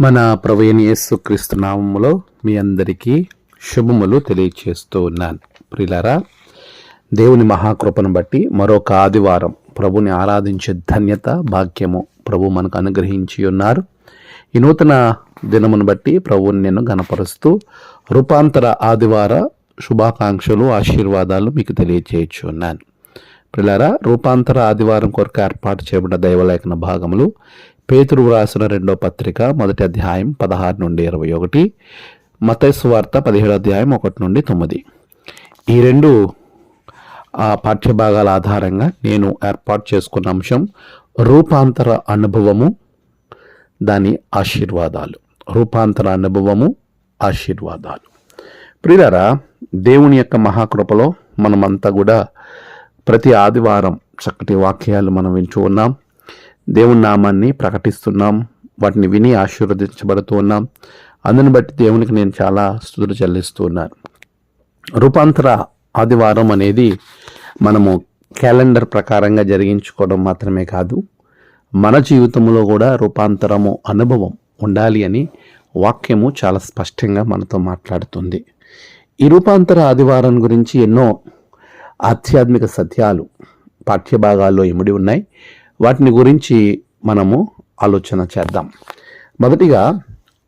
మన ప్రవీణ యేసుక్రీస్తు నామములో మీ అందరికీ శుభములు తెలియచేస్తూ ఉన్నాను. ప్రిలారా దేవుని మహాకృపను బట్టి మరొక ఆదివారం ప్రభుని ఆరాధించే ధన్యత భాగ్యము ప్రభు మనకు అనుగ్రహించి ఉన్నారు. ఈ నూతన దినమును బట్టి ప్రభువుని నేను గనపరుస్తూ రూపాంతర ఆదివార శుభాకాంక్షలు ఆశీర్వాదాలు మీకు తెలియచేయచ్చు ఉన్నాను. పిల్లరా రూపాంతర ఆదివారం కొరకు ఏర్పాటు చేయబడిన దైవలేఖన భాగములు పేతురు వ్రాసిన రెండో పత్రిక మొదటి అధ్యాయం పదహారు నుండి ఇరవై ఒకటి మతస్వార్త పదిహేడు అధ్యాయం ఒకటి నుండి తొమ్మిది. ఈ రెండు ఆ పాఠ్యభాగాల ఆధారంగా నేను ఏర్పాటు చేసుకున్న అంశం రూపాంతర అనుభవము దాని ఆశీర్వాదాలు. రూపాంతర అనుభవము ఆశీర్వాదాలు. ప్రియులారా దేవుని యొక్క మహాకృపలో మనమంతా కూడా ప్రతి ఆదివారం చక్కటి వాక్యాలు మనం వింటూ ఉన్నాం. దేవుని నామాన్ని ప్రకటిస్తున్నాం. వాటిని విని ఆశీర్వదించబడుతూ ఉన్నాం. అందుని బట్టి దేవునికి నేను చాలా స్థుతులు చెల్లిస్తూ ఉన్నాను. రూపాంతర ఆదివారం అనేది మనము క్యాలెండర్ ప్రకారంగా జరిగించుకోవడం మాత్రమే కాదు మన జీవితంలో కూడా రూపాంతరము అనుభవం ఉండాలి అని వాక్యము చాలా స్పష్టంగా మనతో మాట్లాడుతుంది. ఈ రూపాంతర ఆదివారం గురించి ఎన్నో ఆధ్యాత్మిక సత్యాలు పాఠ్యభాగాల్లో ఇమిడి ఉన్నాయి. వాటిని గురించి మనము ఆలోచన చేద్దాం. మొదటిగా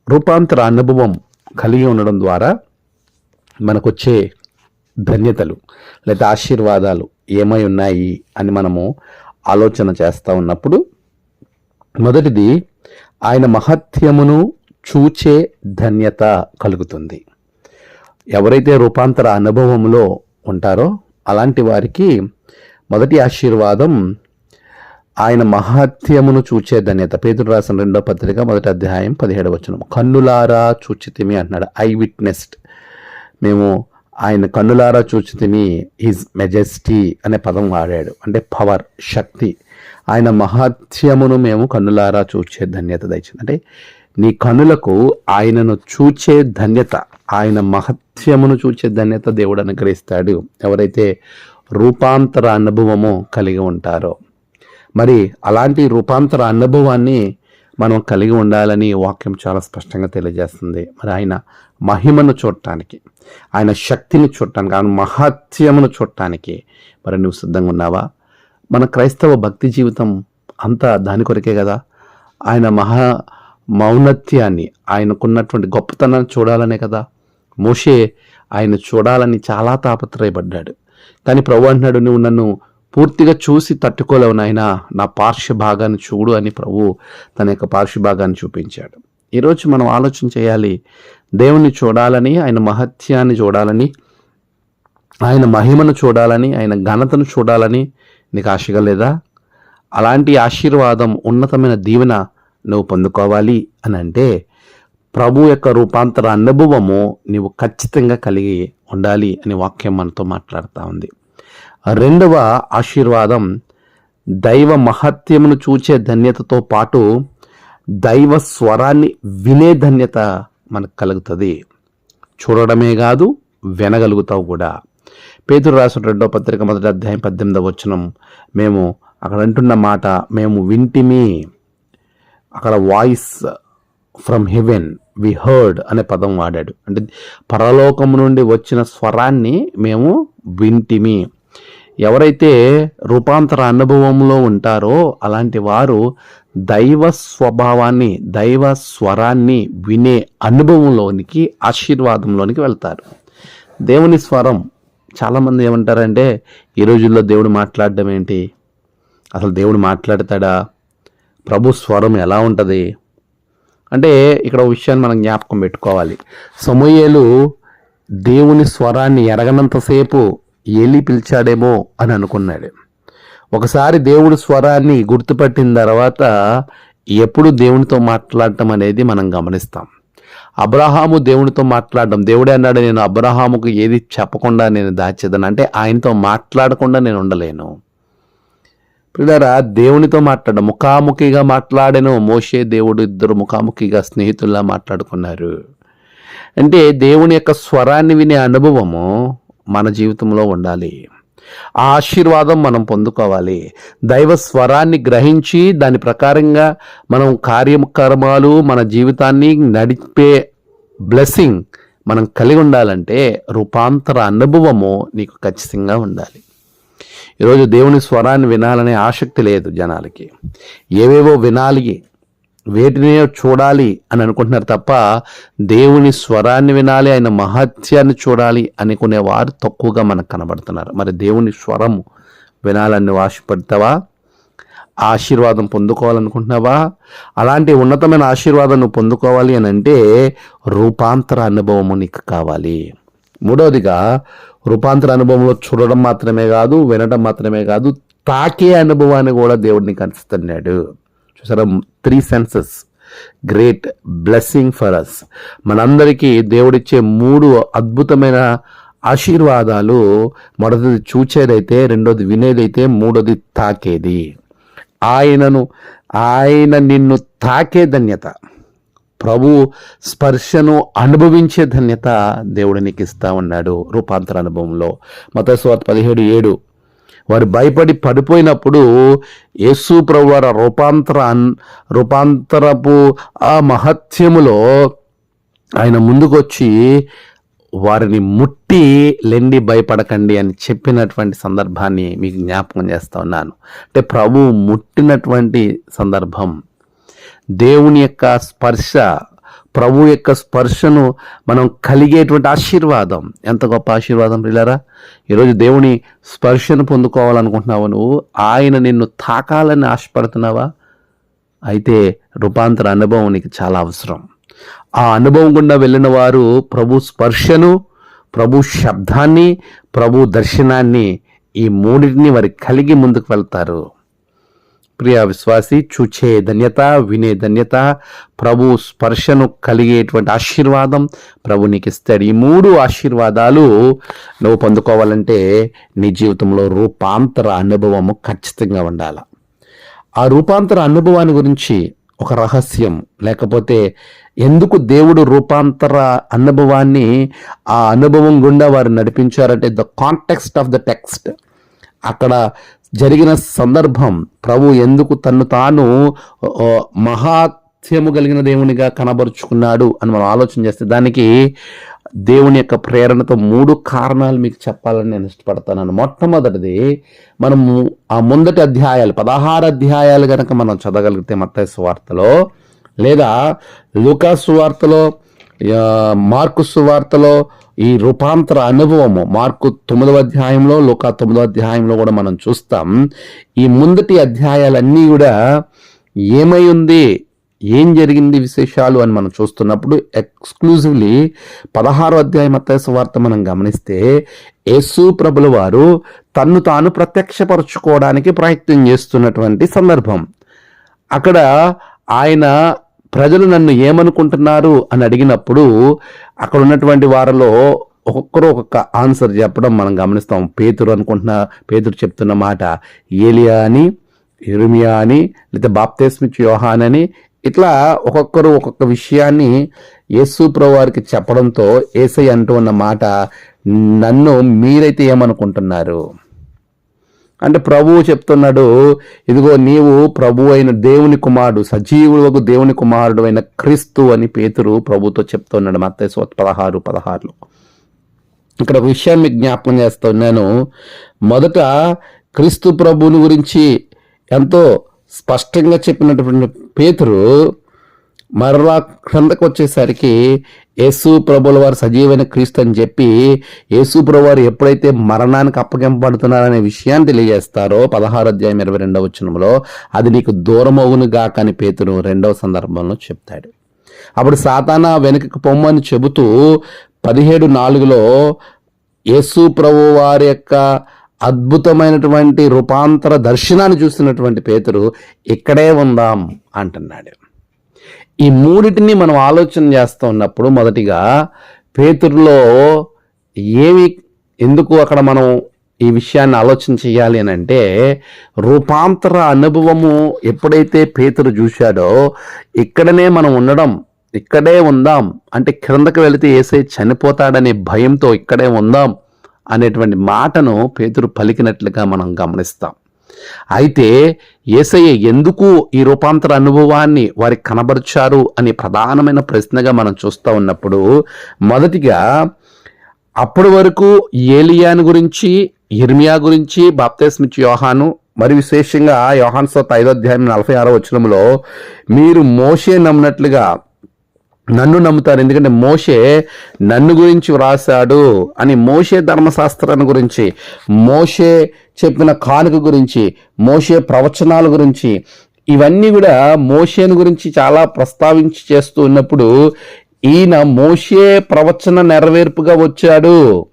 రూపాంతర అనుభవం కలిగి ఉండడం ద్వారా మనకొచ్చే ధన్యతలు లేదా ఆశీర్వాదాలు ఏమై ఉన్నాయి అని మనము ఆలోచన చేస్తూ ఉన్నప్పుడు మొదటిది ఆయన మహత్యమును చూచే ధన్యత కలుగుతుంది. ఎవరైతే రూపాంతర అనుభవంలో ఉంటారో అలాంటి వారికి మొదటి ఆశీర్వాదం ఆయన మహాత్యమును చూచే ధన్యత. పేదలు రాసిన రెండో పత్రిక మొదటి అధ్యాయం పదిహేడు వచనం. కన్నులారా చూచితిమి అన్నాడు ఐ విట్నెస్డ్ మేము ఆయన కన్నులారా చూచితిమి హిజ్ మెజెస్టీ అనే పదం వాడాడు. అంటే పవర్ శక్తి. ఆయన మహాత్యమును మేము కన్నులారా చూచే ధన్యత దయచింది అంటే నీ కనులకు ఆయనను చూచే ధన్యత ఆయన మహత్యమును చూచే ధన్యత దేవుడు అనుగ్రహిస్తాడు. ఎవరైతే రూపాంతర అనుభవము కలిగి ఉంటారో మరి అలాంటి రూపాంతర అనుభవాన్ని మనం కలిగి ఉండాలని వాక్యం చాలా స్పష్టంగా తెలియజేస్తుంది. మరి ఆయన మహిమను చూడటానికి ఆయన శక్తిని చూడటానికి ఆయన మహత్యమును చూడటానికి మరి నువ్వు సిద్ధంగా ఉన్నావా? మన క్రైస్తవ భక్తి జీవితం అంతా దాని కొరకే కదా? ఆయన మహా మౌనత్యాన్ని ఆయనకున్నటువంటి గొప్పతనాన్ని చూడాలనే కదా? మోషే ఆయన చూడాలని చాలా తాపత్రయపడ్డాడు. కానీ ప్రభు అంటున్నాడు నువ్వు నన్ను పూర్తిగా చూసి తట్టుకోలేవు నాయన నా పార్శ్వ భాగాన్ని చూడు అని ప్రభు తన యొక్క పార్శ్వ భాగాన్ని చూపించాడు ఈరోజు మనం ఆలోచన చేయాలి దేవుణ్ణి చూడాలని ఆయన మహత్యాన్ని చూడాలని ఆయన మహిమను చూడాలని ఆయన ఘనతను చూడాలని నీకు ఆశగా లేదా? అలాంటి ఆశీర్వాదం ఉన్నతమైన దీవెన నువ్వు పొందుకోవాలి అని అంటే ప్రభు యొక్క రూపాంతర అనుభవము నీవు ఖచ్చితంగా కలిగి ఉండాలి అని వాక్యం మనతో మాట్లాడుతూ ఉంది. రెండవ ఆశీర్వాదం దైవ మహత్యమును చూచే ధన్యతతో పాటు దైవ స్వరాన్ని వినే ధన్యత మనకు కలుగుతుంది. చూడడమే కాదు వినగలుగుతావు కూడా. పేతురు రాసిన రెండో పత్రిక మొదటి అధ్యాయం పద్దెనిమిదవ వచనం మేము అక్కడ అంటున్న మాట మేము వింటిమి. అక్కడ voice from heaven we heard అనే పదం వాడాడు. అంటే పరలోకము నుండి వచ్చిన స్వరాన్ని మేము వింటిమి. ఎవరైతే రూపాంతర అనుభవంలో ఉంటారో అలాంటి వారు దైవ స్వభావాన్ని దైవ స్వరాన్ని వినే అనుభవంలోనికి ఆశీర్వాదంలోనికి వెళ్తారు. దేవుని స్వరం చాలామంది ఏమంటారంటే ఈ రోజుల్లో దేవుడు మాట్లాడడం ఏంటి? అసలు దేవుడు మాట్లాడతాడా? ప్రభు స్వరం ఎలా ఉంటుంది? అంటే ఇక్కడ ఒక విషయాన్ని మనం జ్ఞాపకం పెట్టుకోవాలి. సమూయేలు దేవుని స్వరాన్ని ఎరగనంతసేపు ఏలి పిలిచాడేమో అని అనుకున్నాడు. ఒకసారి దేవుడు స్వరాన్ని గుర్తుపట్టిన తర్వాత ఎప్పుడు దేవునితో మాట్లాడటం అనేది మనం గమనిస్తాం. అబ్రహాము దేవునితో మాట్లాడడం దేవుడే అన్నాడు నేను అబ్రహాముకు ఏది చెప్పకుండా నేను దాచేదని అంటే ఆయనతో మాట్లాడకుండా నేను ఉండలేను. పిల్లరా దేవునితో మాట్లాడడం ముఖాముఖిగా మాట్లాడాను. మోషే దేవుడు ఇద్దరు ముఖాముఖిగా స్నేహితుల్లా మాట్లాడుకున్నారు. అంటే దేవుని యొక్క స్వరాన్ని వినే అనుభవము మన జీవితంలో ఉండాలి. ఆ ఆశీర్వాదం మనం పొందుకోవాలి. దైవ స్వరాన్ని గ్రహించి దాని ప్రకారంగా మనం కార్యక్రమాలు మన జీవితాన్ని నడిపే బ్లెస్సింగ్ మనం కలిగి ఉండాలంటే రూపాంతర అనుభవము నీకు ఖచ్చితంగా ఉండాలి. ఈరోజు దేవుని స్వరాన్ని వినాలనే ఆసక్తి లేదు జనాలకి. ఏవేవో వినాలి వేటినే చూడాలి అని అనుకుంటున్నారు తప్ప దేవుని స్వరాన్ని వినాలి ఆయన మహత్యాన్ని చూడాలి అనుకునే వారు తక్కువగా మనకు కనబడుతున్నారు. మరి దేవుని స్వరం వినాలని ఆశపడతావా? ఆశీర్వాదం పొందుకోవాలనుకుంటున్నావా? అలాంటి ఉన్నతమైన ఆశీర్వాదం నువ్వు పొందుకోవాలి అని అంటే రూపాంతర అనుభవము నీకు కావాలి. మూడవదిగా రూపాంతర అనుభవంలో చూడడం మాత్రమే కాదు వినడం మాత్రమే కాదు తాకే అనుభవాన్ని కూడా దేవుడిని కనిస్తున్నాడు చూసారా? Three senses great blessing for us మనందరికీ దేవుడిచ్చే మూడు అద్భుతమైన ఆశీర్వాదాలు మొదటిది చూచేదైతే రెండోది వినేదైతే మూడోది తాకేది. ఆయనను ఆయన నిన్ను తాకే ధన్యత. ప్రభు స్పర్శను అనుభవించే ధన్యత దేవుడు నీకు ఇస్తా ఉన్నాడు రూపాంతర అనుభవంలో. మతస్వార్త పదిహేడు ఏడు. వారు భయపడి పడిపోయినప్పుడు యేసు ప్రభు వారి రూపాంతర రూపాంతరపు ఆ మహత్యములో ఆయన ముందుకొచ్చి వారిని ముట్టి లెండి భయపడకండి అని చెప్పినటువంటి సందర్భాన్ని మీకు జ్ఞాపకం చేస్తూ ఉన్నాను. అంటే ప్రభు ముట్టినటువంటి సందర్భం దేవుని యొక్క స్పర్శ ప్రభు యొక్క స్పర్శను మనం కలిగేటువంటి ఆశీర్వాదం. ఎంత గొప్ప ఆశీర్వాదం పిల్లరా ఈరోజు దేవుని స్పర్శను పొందుకోవాలనుకుంటున్నావు నువ్వు? ఆయన నిన్ను తాకాలని ఆశపడుతున్నావా? అయితే రూపాంతర అనుభవం నీకు చాలా అవసరం. ఆ అనుభవం గుండా వెళ్ళిన వారు ప్రభు స్పర్శను ప్రభు శబ్దాన్ని ప్రభు దర్శనాన్ని ఈ మూడింటిని వారి కలిగి ముందుకు వెళ్తారు. ప్రియ విశ్వాసి చూచే ధన్యత వినే ధన్యత ప్రభు స్పర్శను కలిగేటువంటి ఆశీర్వాదం ప్రభు నీకు ఇస్తాడు. ఈ మూడు ఆశీర్వాదాలు నువ్వు పొందుకోవాలంటే నీ జీవితంలో రూపాంతర అనుభవము ఖచ్చితంగా ఉండాలి. ఆ రూపాంతర అనుభవాన్ని గురించి ఒక రహస్యం లేకపోతే ఎందుకు దేవుడు రూపాంతర అనుభవాన్ని ఆ అనుభవం గుండా వారు నడిపించారంటే the context of the text. అక్కడ జరిగిన సందర్భం ప్రభు ఎందుకు తన్ను తాను మహాత్యము కలిగిన దేవునిగా కనబరుచుకున్నాడు అని మనం ఆలోచన చేస్తే దానికి దేవుని యొక్క ప్రేరణతో మూడు కారణాలు మీకు చెప్పాలని నేను ఇష్టపడతాను మొట్టమొదటిది మనము ఆ ముందటి అధ్యాయాలు పదహారు అధ్యాయాలు కనుక మనం చదవగలిగితే మత్తయి సువార్తలో లేదా లూకా సువార్తలో మార్కు సువార్తలో ఈ రూపాంతర అనుభవము మార్కు తొమ్మిదవ అధ్యాయంలో లోక తొమ్మిదవ అధ్యాయంలో కూడా మనం చూస్తాం. ఈ ముందటి అధ్యాయాలన్నీ కూడా ఏమై ఉంది ఏం జరిగింది విశేషాలు అని మనం చూస్తున్నప్పుడు ఎక్స్క్లూజివ్లీ పదహారో అధ్యాయం మత్తయి వార్త మనం గమనిస్తే యేసు ప్రభుల వారు తన్ను తాను ప్రత్యక్షపరచుకోవడానికి ప్రయత్నం చేస్తున్నటువంటి సందర్భం. అక్కడ ఆయన ప్రజలు నన్ను ఏమనుకుంటున్నారు అని అడిగినప్పుడు అక్కడ ఉన్నటువంటి వారిలో ఒక్కొక్కరు ఒక్కొక్క ఆన్సర్ చెప్పడం మనం గమనిస్తాం. పేతురు అనుకుంటున్న పేతురు చెప్తున్న మాట ఏలియా అని ఇరుమియా అని లేదా బాప్తేస్మిచ్ యోహాన్ అని ఇట్లా ఒక్కొక్కరు ఒక్కొక్క విషయాన్ని యేసు వారికి చెప్పడంతో ఏసై అంటూ ఉన్న మాట నన్ను మీరైతే ఏమనుకుంటున్నారు? అంటే ప్రభువు చెప్తున్నాడు ఇదిగో నీవు ప్రభు అయిన దేవుని కుమారుడు సజీవులకు దేవుని కుమారుడు అయిన క్రీస్తు అని పేతురు ప్రభుతో చెప్తున్నాడు మత్తయి పదహారు పదహారులో. ఇక్కడ ఒక విషయాన్ని మీకు జ్ఞాపకం చేస్తున్నాను మొదట క్రీస్తు ప్రభువుని గురించి ఎంతో స్పష్టంగా చెప్పినటువంటి పేతురు మరలా క్రిందకు వచ్చేసరికి యేసు ప్రభుల వారు సజీవైన క్రీస్తు అని చెప్పి యేసు ప్రభు వారు ఎప్పుడైతే మరణానికి అప్పగింపబడుతున్నారనే విషయాన్ని తెలియజేస్తారో పదహారు అధ్యాయం ఇరవై రెండవ వచనంలో అది నీకు దూరమవును గాక అని పేతురు రెండవ సందర్భంలో చెప్తాడు. అప్పుడు సాతాన వెనుకకు పొమ్మని చెబుతూ పదిహేడు నాలుగులో యేసు ప్రభు వారి యొక్క అద్భుతమైనటువంటి రూపాంతర దర్శనాన్ని చూసినటువంటి పేతురు ఇక్కడే ఉందాం అంటున్నాడు. ఈ మూడింటిని మనం ఆలోచన చేస్తూ ఉన్నప్పుడు మొదటిగా పేతురులో ఏమి ఎందుకు అక్కడ మనం ఈ విషయాన్ని ఆలోచన చేయాలి అని అంటే రూపాంతర అనుభవము ఎప్పుడైతే పేతురు చూశాడో ఇక్కడనే మనం ఉండడం ఇక్కడే ఉందాం అంటే క్రిందకు వెళితే ఏసై చనిపోతాడనే భయంతో ఇక్కడే ఉందాం అనేటువంటి మాటను పేతురు పలికినట్లుగా మనం గమనిస్తాం. అయితే ఏసయ్య ఎందుకు ఈ రూపాంతర అనుభవాన్ని వారికి కనబరిచారు అనే ప్రధానమైన ప్రశ్నగా మనం చూస్తూ ఉన్నప్పుడు మొదటిగా అప్పటి వరకు ఏలియాను గురించి ఇర్మియా గురించి బాప్తేస్మిచ్ యోహాను మరి విశేషంగా యోహాన్ సోత్ ఐదో అధ్యాయం నలభై ఆరో వచనంలో మీరు మోషే నమ్మినట్లుగా నన్ను నమ్ముతారు. ఎందుకంటే మోషే నన్ను గురించి వ్రాసాడు అని మోషే ధర్మశాస్త్రాన్ని గురించి మోషే చెప్పిన కానుక గురించి మోషే ప్రవచనాల గురించి ఇవన్నీ కూడా మోషేను గురించి చాలా ప్రస్తావించి చేస్తూ ఉన్నప్పుడు ఈయన మోషే ప్రవచన నెరవేర్పుగా వచ్చాడు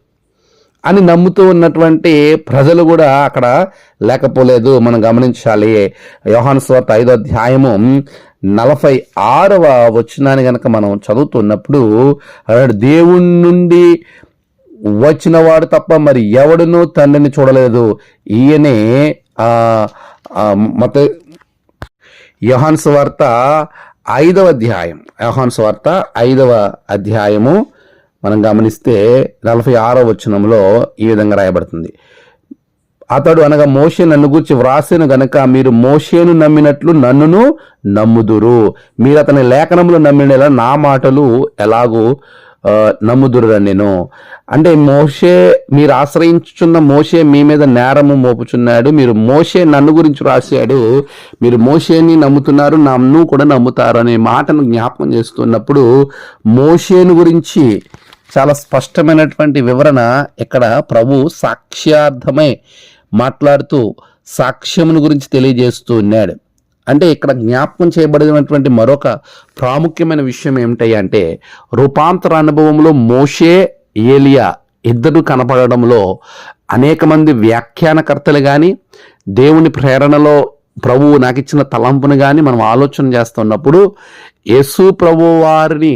అని నమ్ముతూ ఉన్నటువంటి ప్రజలు కూడా అక్కడ లేకపోలేదు. మనం గమనించాలి. యోహాను స్వార్త ఐదో అధ్యాయము నలభై ఆరవ వచనాన్ని గనక మనం చదువుతున్నప్పుడు దేవుని నుండి వచ్చిన వాడు తప్ప మరి ఎవడునూ తండ్రిని చూడలేదు. ఈయనే మత యహాన్స్ వార్త ఐదవ అధ్యాయం. యహాన్స్ వార్త ఐదవ అధ్యాయము మనం గమనిస్తే నలభై ఆరో వచనంలో ఈ విధంగా రాయబడుతుంది. అతడు అనగా మోషే నన్ను గూర్చి వ్రాసిన గనక మీరు మోషేను నమ్మినట్లు నన్నును నమ్ముదురు. మీరు అతని లేఖనములు నమ్మిన నా మాటలు ఎలాగూ ఆ, నమ్ముదురు నేను. అంటే మోషే మీరు ఆశ్రయించుచున్న మోషే మీ మీద నేరము మోపుచున్నాడు. మీరు మోషే నన్ను గురించి రాశాడు మీరు మోషేని నమ్ముతున్నారు నన్ను కూడా నమ్ముతారు అనే మాటను జ్ఞాపకం చేస్తున్నప్పుడు మోషేను గురించి చాలా స్పష్టమైనటువంటి వివరణ ఇక్కడ ప్రభు సాక్ష్యార్థమై మాట్లాడుతూ సాక్ష్యమును గురించి తెలియజేస్తూ ఉన్నాడు. అంటే ఇక్కడ జ్ఞాపకం చేయబడినటువంటి మరొక ప్రాముఖ్యమైన విషయం ఏమిటంటే రూపాంతర అనుభవంలో మోషే ఏలియా ఇద్దరు కనపడడంలో అనేక మంది వ్యాఖ్యానకర్తలు కానీ దేవుని ప్రేరణలో ప్రభువు నాకు ఇచ్చిన తలంపును కానీ మనం ఆలోచన చేస్తున్నప్పుడు యేసు ప్రభు వారిని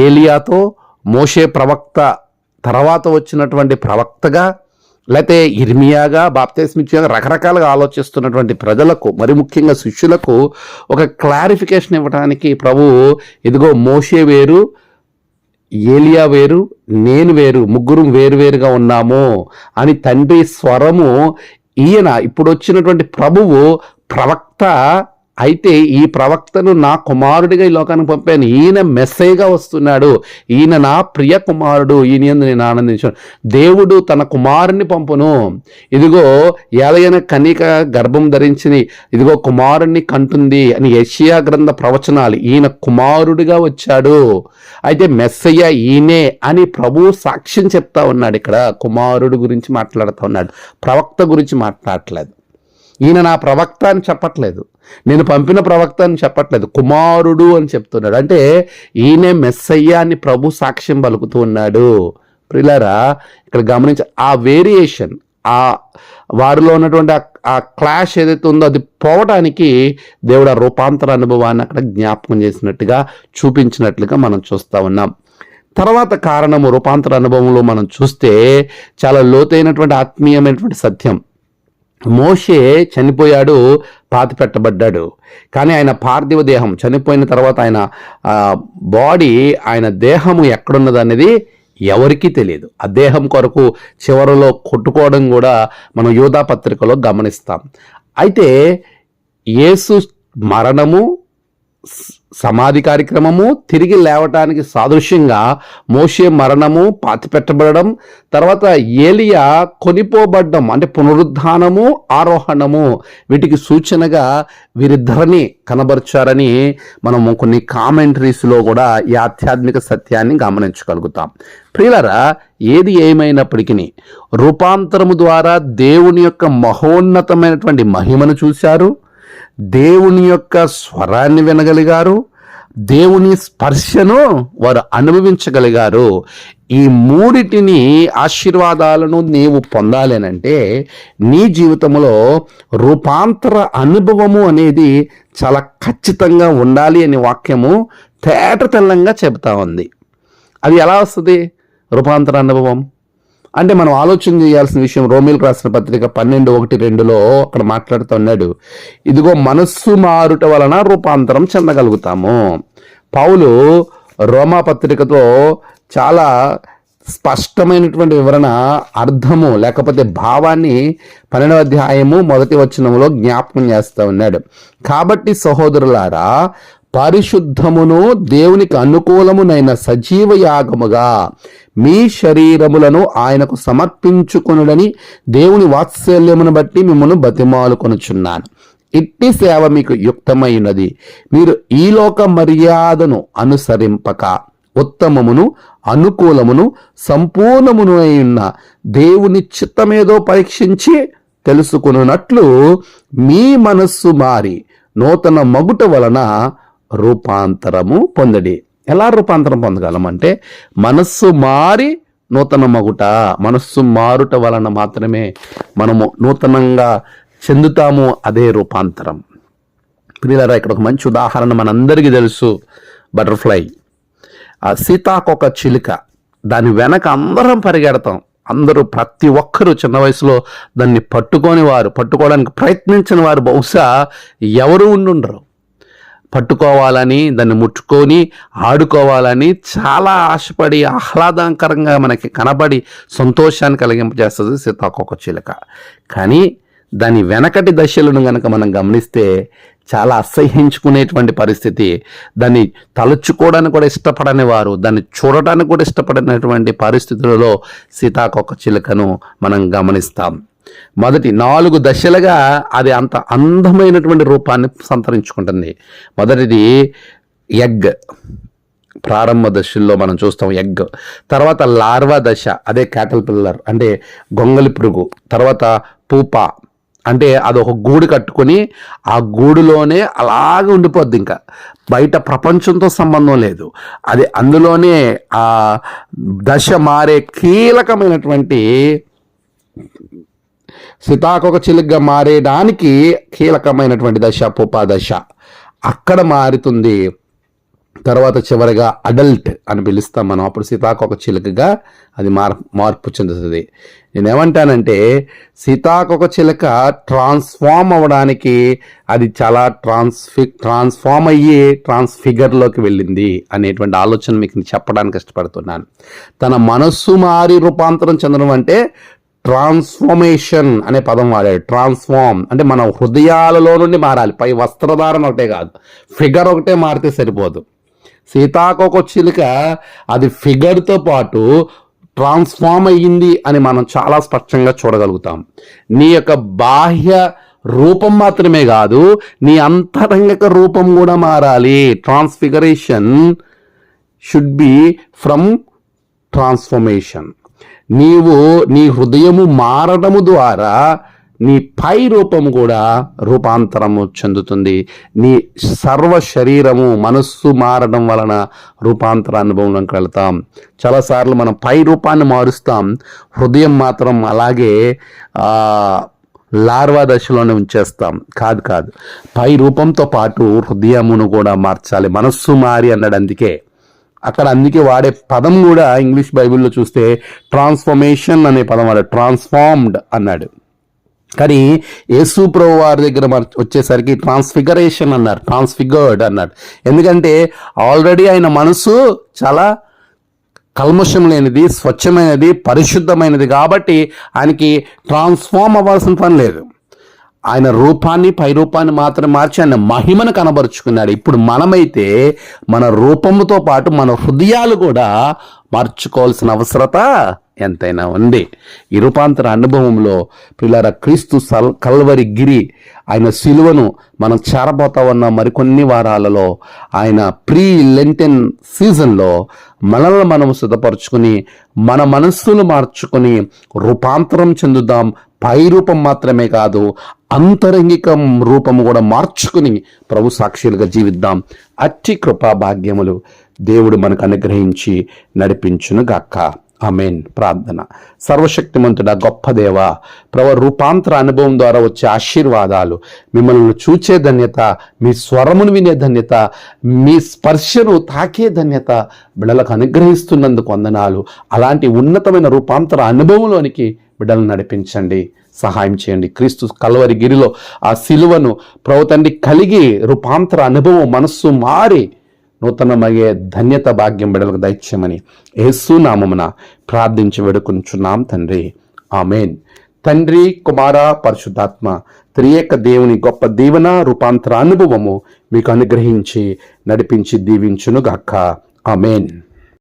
ఏలియాతో మోషే ప్రవక్త తర్వాత వచ్చినటువంటి ప్రవక్తగా లేకపోతే ఇర్మియాగా బాప్తేస్మిచ్చాగా రకరకాలుగా ఆలోచిస్తున్నటువంటి ప్రజలకు మరి ముఖ్యంగా శిష్యులకు ఒక క్లారిఫికేషన్ ఇవ్వడానికి ప్రభువు ఇదిగో మోషే వేరు ఏలియా వేరు నేను వేరు ముగ్గురు వేరువేరుగా ఉన్నాము అని తండ్రి స్వరము ఈయన ఇప్పుడు వచ్చినటువంటి ప్రభువు ప్రవక్త అయితే ఈ ప్రవక్తను నా కుమారుడిగా ఈ లోకానికి పంపాను. ఈయన మెస్సైగా వస్తున్నాడు. ఈయన నా ప్రియ కుమారుడు. ఈయన నేను ఆనందించాను. దేవుడు తన కుమారుని పంపును. ఇదిగో ఏలయన కనిక గర్భం ధరించింది ఇదిగో కుమారుణ్ణి కంటుంది అని యషియా గ్రంథ ప్రవచనాలు. ఈయన కుమారుడిగా వచ్చాడు. అయితే మెస్సయ్య ఈయనే అని ప్రభు సాక్ష్యం చెప్తా ఉన్నాడు ఇక్కడ. కుమారుడు గురించి మాట్లాడుతూ ఉన్నాడు. ప్రవక్త గురించి మాట్లాడట్లేదు ఈయన నా ప్రవక్త అని చెప్పట్లేదు. నేను పంపిన ప్రవక్త అని చెప్పట్లేదు. కుమారుడు అని చెప్తున్నాడు. అంటే ఈయనే మెస్సయ్య అని ప్రభు సాక్ష్యం పలుకుతూ ఉన్నాడు. ప్రిలారా ఇక్కడ గమనించ ఆ వేరియేషన్ ఆ వారిలో ఉన్నటువంటి ఆ- క్లాష్ ఏదైతే ఉందో అది పోవడానికి దేవుడు ఆ రూపాంతర అనుభవాన్ని అక్కడ జ్ఞాపకం చేసినట్టుగా చూపించినట్లుగా మనం చూస్తా ఉన్నాం. తర్వాత కారణము రూపాంతర అనుభవంలో మనం చూస్తే చాలా లోతైనటువంటి ఆత్మీయమైనటువంటి సత్యం. మోషే చనిపోయాడు పాతి పెట్టబడ్డాడు. కానీ ఆయన పార్థివ దేహం చనిపోయిన తర్వాత ఆయన బాడీ ఆయన దేహము ఎక్కడున్నది అనేది ఎవరికీ తెలియదు. ఆ దేహం కొరకు చివరిలో కొట్టుకోవడం కూడా మనం యూదా పత్రికలో గమనిస్తాం. అయితే యేసు మరణము సమాధి కార్యక్రమము తిరిగి లేవటానికి సాదృశ్యంగా మోషే మరణము పాతిపెట్టబడడం తర్వాత ఏలియా కొనిపోబడ్డం అంటే పునరుద్ధానము ఆరోహణము వీటికి సూచనగా వీరిద్దరిని కనబరిచారని మనము కొన్ని కామెంటరీస్లో కూడా ఈ ఆధ్యాత్మిక సత్యాన్ని గమనించగలుగుతాం. ప్రియులరా ఏది ఏమైనప్పటికీ రూపాంతరము ద్వారా దేవుని యొక్క మహోన్నతమైనటువంటి మహిమను చూశారు దేవుని యొక్క స్వరాన్ని వినగలిగారు. దేవుని స్పర్శను వారు అనుభవించగలిగారు. ఈ మూడిటిని ఆశీర్వాదాలను నీవు పొందాలేనంటే నీ జీవితంలో రూపాంతర అనుభవము అనేది చాలా ఖచ్చితంగా ఉండాలి అనే వాక్యము తేట తెల్లంగా చెబుతా ఉంది. అది ఎలా వస్తుంది? రూపాంతర అనుభవం. అంటే మనం ఆలోచన చేయాల్సిన విషయం రోమిల్ రాసిన పత్రిక పన్నెండు ఒకటి రెండులో అక్కడ మాట్లాడుతున్నాడు ఇదిగో మనస్సు మారుట వలన రూపాంతరం చెందగలుగుతాము. పౌలు రోమా పత్రికతో చాలా స్పష్టమైనటువంటి వివరణ అర్థము లేకపోతే భావాన్ని పన్నెండవ అధ్యాయము మొదటి వచనంలో జ్ఞాపకం చేస్తూ ఉన్నాడు. కాబట్టి సహోదరులారా పరిశుద్ధమును దేవునికి అనుకూలమునైన సజీవ యాగముగా మీ శరీరములను ఆయనకు సమర్పించుకొనుడని దేవుని వాత్సల్యమును బట్టి మిమ్మల్ని బతిమాలుకొనుచున్నాను. ఇట్టి సేవ మీకు యుక్తమైనది. మీరు ఈ లోక మర్యాదను అనుసరింపక ఉత్తమమును అనుకూలమును సంపూర్ణమును ఉన్న దేవుని చిత్తమేదో పరీక్షించి తెలుసుకున్నట్లు మీ మనస్సు మారి నూతన మగుట వలన రూపాంతరము పొందడి. ఎలా రూపాంతరం పొందగలమంటే మనస్సు మారి నూతన మగుట మనస్సు మారుట వలన మాత్రమే మనము నూతనంగా చెందుతాము అదే రూపాంతరం. పిల్లరా ఇక్కడ ఒక మంచి ఉదాహరణ మనందరికీ తెలుసు బటర్ఫ్లై. ఆ సీతాకొక చిలుక దాని వెనక అందరం పరిగెడతాం. అందరూ ప్రతి ఒక్కరూ చిన్న వయసులో దాన్ని పట్టుకొని వారు పట్టుకోవడానికి ప్రయత్నించిన వారు బహుశా ఎవరు ఉండుండరు. పట్టుకోవాలని దాన్ని ముట్టుకొని ఆడుకోవాలని చాలా ఆశపడి ఆహ్లాదకరంగా మనకి కనబడి సంతోషాన్ని కలిగింపజేస్తుంది సీతాకోక చిలుక. కానీ దాని వెనకటి దశలను గనక మనం గమనిస్తే చాలా అసహ్యించుకునేటువంటి పరిస్థితి. దాన్ని తలుచుకోవడానికి కూడా ఇష్టపడని వారు దాన్ని చూడటానికి కూడా ఇష్టపడినటువంటి పరిస్థితులలో సీతాకొక చిలుకను మనం గమనిస్తాం. మొదటి నాలుగు దశలుగా అది అంత అందమైనటువంటి రూపాన్ని సంతరించుకుంటుంది. మొదటిది ఎగ్. ప్రారంభ దశల్లో మనం చూస్తాం ఎగ్. తర్వాత లార్వా దశ అదే క్యాటల్ పిల్లర్ అంటే గొంగలి పురుగు. తర్వాత పూప అంటే అదొక గూడు కట్టుకొని ఆ గూడులోనే అలాగే ఉండిపోద్ది ఇంకా. బయట ప్రపంచంతో సంబంధం లేదు. అది అందులోనే ఆ దశ మారే కీలకమైనటువంటి సీతాకొక చిలుగ్గా మారేయడానికి కీలకమైనటువంటి దశ పుపాదశ అక్కడ మారుతుంది. తర్వాత చివరిగా అడల్ట్ అని పిలుస్తాం మనం. అప్పుడు సీతాకొక చిలుకగా అది మార్ మార్పు చెందుతుంది. నేనేమంటానంటే సీతాకొక చిలుక ట్రాన్స్ఫార్మ్ అవ్వడానికి అది చాలా ట్రాన్స్ఫి ట్రాన్స్ఫార్మ్ అయ్యి ట్రాన్స్ఫిగర్లోకి వెళ్ళింది అనేటువంటి ఆలోచన మీకు చెప్పడానికి ఇష్టపడుతున్నాను. తన మనస్సు మారి రూపాంతరం చెందడం అంటే ట్రాన్స్ఫార్మేషన్ అనే పదం వాడాడు ట్రాన్స్ఫార్మ్ అంటే మన హృదయాలలో నుండి మారాలి. పై వస్త్రధారణ ఒకటే కాదు. ఫిగర్ ఒకటే మారితే సరిపోదు. సీతాకోక చిలుక అది ఫిగర్తో పాటు ట్రాన్స్ఫార్మ్ అయ్యింది అని మనం చాలా స్పష్టంగా చూడగలుగుతాం. నీ యొక్క బాహ్య రూపం మాత్రమే కాదు నీ అంతరంగక రూపం కూడా మారాలి. Transfiguration should be from transformation. నీవు నీ హృదయము మారడము ద్వారా నీ పై రూపము కూడా రూపాంతరము చెందుతుంది. నీ సర్వ శరీరము మనస్సు మారడం వలన రూపాంతర అనుభవంలోకి వెళ్తాం. చాలాసార్లు మనం పై రూపాన్ని మారుస్తాం. హృదయం మాత్రం అలాగే లార్వా దశలోనే ఉంచేస్తాం. కాదు కాదు. పై రూపంతో పాటు హృదయమును కూడా మార్చాలి. మనస్సు మారి అన్నాడు అందుకే. అక్కడ అందుకే వాడే పదం కూడా ఇంగ్లీష్ బైబిల్లో చూస్తే ట్రాన్స్ఫర్మేషన్ అనే పదం వాడు ట్రాన్స్ఫార్మ్డ్ అన్నాడు. కానీ యేసు ప్రభు వారి దగ్గర మన వచ్చేసరికి ట్రాన్స్ఫిగరేషన్ అన్నారు ట్రాన్స్ఫిగర్డ్ అన్నాడు. ఎందుకంటే ఆల్రెడీ ఆయన మనసు చాలా కల్మషం లేనిది స్వచ్ఛమైనది పరిశుద్ధమైనది కాబట్టి ఆయనకి ట్రాన్స్ఫార్మ్ అవ్వాల్సిన పని లేదు. ఆయన రూపాన్ని పై రూపాన్ని మాత్రం మార్చి ఆయన మహిమను కనబరుచుకున్నాడు. ఇప్పుడు మనమైతే మన రూపముతో పాటు మన హృదయాలు కూడా మార్చుకోవాల్సిన అవసరత ఎంతైనా ఉంది. ఈ రూపాంతర అనుభవంలో పిల్లల క్రీస్తు సల్ కల్వరి గిరి ఆయన సిలువను మనం చేరబోతా ఉన్న మరికొన్ని వారాలలో. ఆయన ప్రీ లెంటెన్ సీజన్లో మనల్ని మనం సిద్ధపరచుకుని మన మనస్సును మార్చుకుని రూపాంతరం చెందుదాం. పై రూపం మాత్రమే కాదు అంతరంగిక రూపము కూడా మార్చుకుని ప్రభు సాక్షులుగా జీవిద్దాం. అట్టి కృపా భాగ్యములు దేవుడు మనకు అనుగ్రహించి నడిపించును గాక ఆమెన్. ప్రార్థన. సర్వశక్తిమంతుడ గొప్ప దేవ ప్రవ రూపాంతర అనుభవం ద్వారా వచ్చే ఆశీర్వాదాలు మిమ్మల్ని చూచే ధన్యత మీ స్వరమును వినే ధన్యత మీ స్పర్శను తాకే ధన్యత బిడలకు అనుగ్రహిస్తున్నందుకు వందనాలు. అలాంటి ఉన్నతమైన రూపాంతర అనుభవంలోనికి బిడ్డలను నడిపించండి. సహాయం చేయండి. క్రీస్తు కలవరి గిరిలో ఆ సిలువను ప్రవతండి కలిగి రూపాంతర అనుభవం మనస్సు మారి నూతనమయ్యే ధన్యత భాగ్యం బిడలకు దైత్యమని యేసు నామమున ప్రార్థించి వేడుకుంటున్నాం తండ్రి. ఆమెన్. తండ్రి కుమార పరిశుద్ధాత్మ త్రియేక దేవుని గొప్ప దీవెన రూపాంతర అనుభవము మీకు అనుగ్రహించి నడిపించి దీవించునుగాక. ఆమెన్.